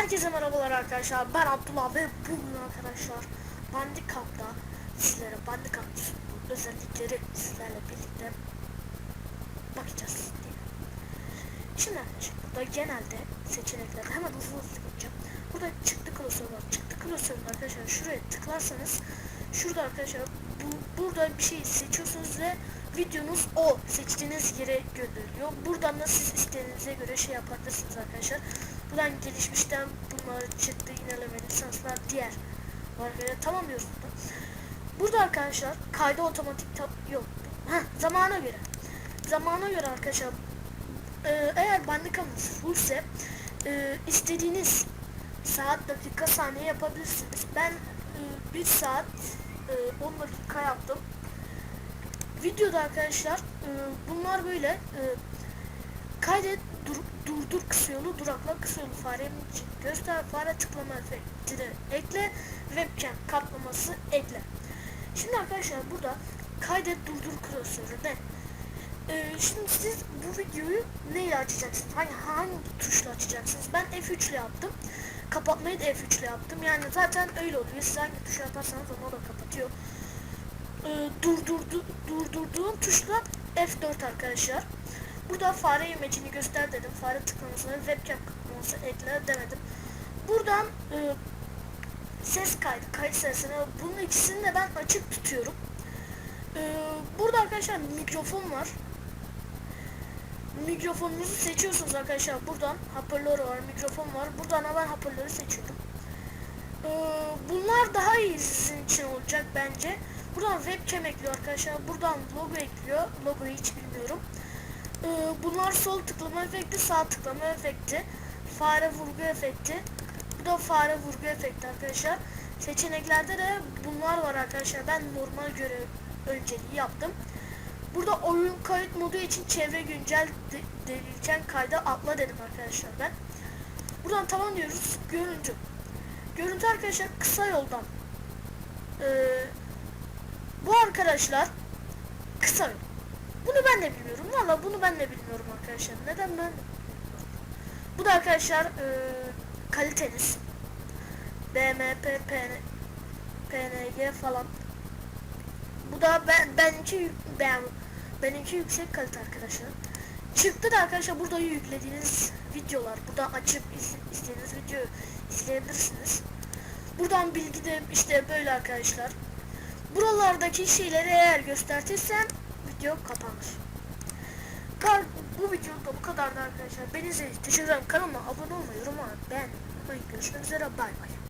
Herkese merhabalar arkadaşlar. Ben Abdullah ve bugün arkadaşlar Bandicam'da sizlere sunduğu özellikleri sizlerle birlikte bakacağız diye. Şimdi arkadaşlar burada genelde seçeneklerde hemen hızlı hızlı gideceğim. Burada çıktı klasörü var. Çıktı klasöründe arkadaşlar şuraya tıklarsanız şurada arkadaşlar bu, burada bir şey seçiyorsunuz ve videonuz o seçtiğiniz yere gönderiliyor. Buradan da siz istediğinize göre şey yapabilirsiniz arkadaşlar. Buradan gelişmişten bunlar çıktı ineleme lisanslar diğer var böyle tamamlıyoruz burada. Burada arkadaşlar kayda otomatik ta- yok. Heh, zamana göre. Zamana göre arkadaşlar e, eğer bandikamız fullse e, istediğiniz saat dakika saniye yapabilirsiniz. Ben e, 1 saat e, 10 dakika yaptım. Videoda arkadaşlar e, bunlar böyle e, kaydet dur, durdur kısa yolu durakla kısa yolu fare için göster fare tıklama efektini ekle webcam katlaması ekle. Şimdi arkadaşlar burada kaydet durdur klasörü ne? Ee, şimdi siz bu videoyu neyle açacaksınız? Hangi, hangi tuşla açacaksınız? Ben F3 ile yaptım. Kapatmayı da F3 ile yaptım. Yani zaten öyle oluyor. Siz hangi tuşa yaparsanız onu da kapatıyor. Ee, durdurdu, durdurduğum tuşla F4 arkadaşlar. Burada fare imecini göster dedim. Fare tıklamasını webcam tıklaması ekle demedim. Buradan e, ses kaydı, kayıt sesini bunun ikisini de ben açık tutuyorum. Ee, burada arkadaşlar mikrofon var. Mikrofonunuzu seçiyorsunuz arkadaşlar. Buradan hoparlör var, mikrofon var. Buradan da ben hoparlörü seçiyorum. Ee, bunlar daha iyi sizin için olacak bence. Buradan webcam ekliyor arkadaşlar. Buradan logo ekliyor. Logoyu hiç bilmiyorum. Ee, bunlar sol tıklama efekti, sağ tıklama efekti. Fare vurgu efekti. Bu da fare vurgu efekti arkadaşlar. Seçeneklerde de bunlar var arkadaşlar. Ben normal görev önceliği yaptım. Burada oyun kayıt modu için çevre güncel de, denilken kayda atla dedim arkadaşlar ben. Buradan tamam diyoruz. Görüntü. Görüntü arkadaşlar kısa yoldan. Ee, bu arkadaşlar kısa. Bunu ben de bilmiyorum. Valla bunu ben de bilmiyorum arkadaşlar. Neden ben. Bu da arkadaşlar e, kaliteniz. BMP, PN, PNG falan. Bu da ben benimki ben benimki yüksek kalite arkadaşlar. Çıktı da arkadaşlar burada yüklediğiniz videolar. Buradan açıp iz, istediğiniz videoyu izleyebilirsiniz. Buradan bilgi de işte böyle arkadaşlar. Buralardaki şeyleri eğer göstertirsem video kapanır. Kar, bu video da bu kadardı arkadaşlar. Beni izlediğiniz için teşekkür ederim. Kanalıma abone olmayı, yorum atmayı, beğenmeyi. Görüşmek üzere. Bay bay.